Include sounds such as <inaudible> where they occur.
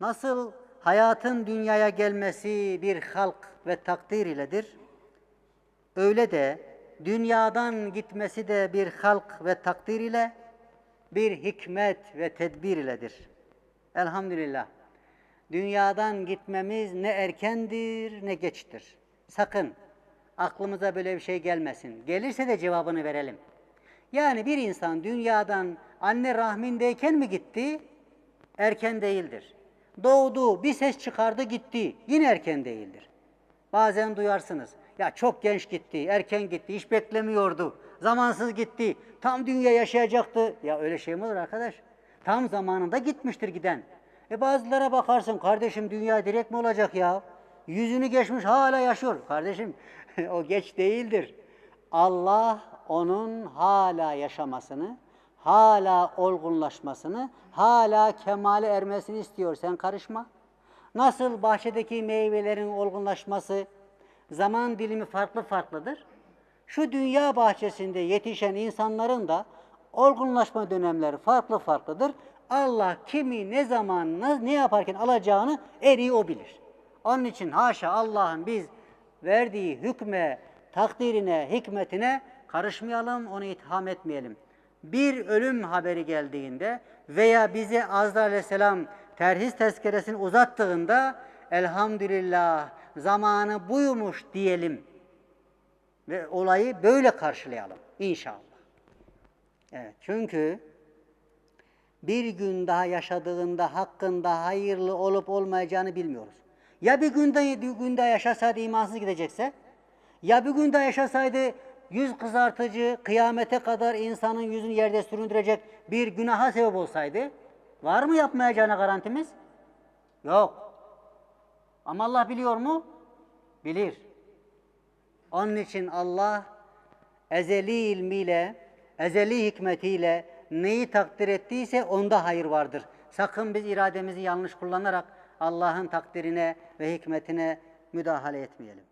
Nasıl hayatın dünyaya gelmesi bir halk ve takdir iledir. Öyle de dünyadan gitmesi de bir halk ve takdir ile bir hikmet ve tedbir iledir. Elhamdülillah. Dünyadan gitmemiz ne erkendir ne geçtir. Sakın aklımıza böyle bir şey gelmesin. Gelirse de cevabını verelim. Yani bir insan dünyadan anne rahmindeyken mi gitti? Erken değildir. Doğdu, bir ses çıkardı gitti. Yine erken değildir. Bazen duyarsınız. Ya çok genç gitti, erken gitti, hiç beklemiyordu. Zamansız gitti. Tam dünya yaşayacaktı. Ya öyle şey mi olur arkadaş? Tam zamanında gitmiştir giden. E bazılara bakarsın kardeşim dünya direkt mi olacak ya? Yüzünü geçmiş hala yaşıyor. Kardeşim <laughs> o geç değildir. Allah onun hala yaşamasını, hala olgunlaşmasını, hala kemale ermesini istiyor. Sen karışma. Nasıl bahçedeki meyvelerin olgunlaşması, zaman dilimi farklı farklıdır. Şu dünya bahçesinde yetişen insanların da olgunlaşma dönemleri farklı farklıdır. Allah kimi ne zaman ne, yaparken alacağını en iyi o bilir. Onun için haşa Allah'ın biz verdiği hükme, takdirine, hikmetine karışmayalım, onu itham etmeyelim. Bir ölüm haberi geldiğinde veya bize Azrail aleyhisselam terhis tezkeresini uzattığında elhamdülillah zamanı buymuş diyelim. Ve olayı böyle karşılayalım inşallah. Evet çünkü bir gün daha yaşadığında hakkında hayırlı olup olmayacağını bilmiyoruz. Ya bir günde, bir günde yaşasaydı imansız gidecekse, ya bir günde yaşasaydı yüz kızartıcı, kıyamete kadar insanın yüzünü yerde süründürecek bir günaha sebep olsaydı, var mı yapmayacağına garantimiz? Yok. Ama Allah biliyor mu? Bilir. Onun için Allah ezeli ilmiyle, ezeli hikmetiyle neyi takdir ettiyse onda hayır vardır. Sakın biz irademizi yanlış kullanarak Allah'ın takdirine ve hikmetine müdahale etmeyelim.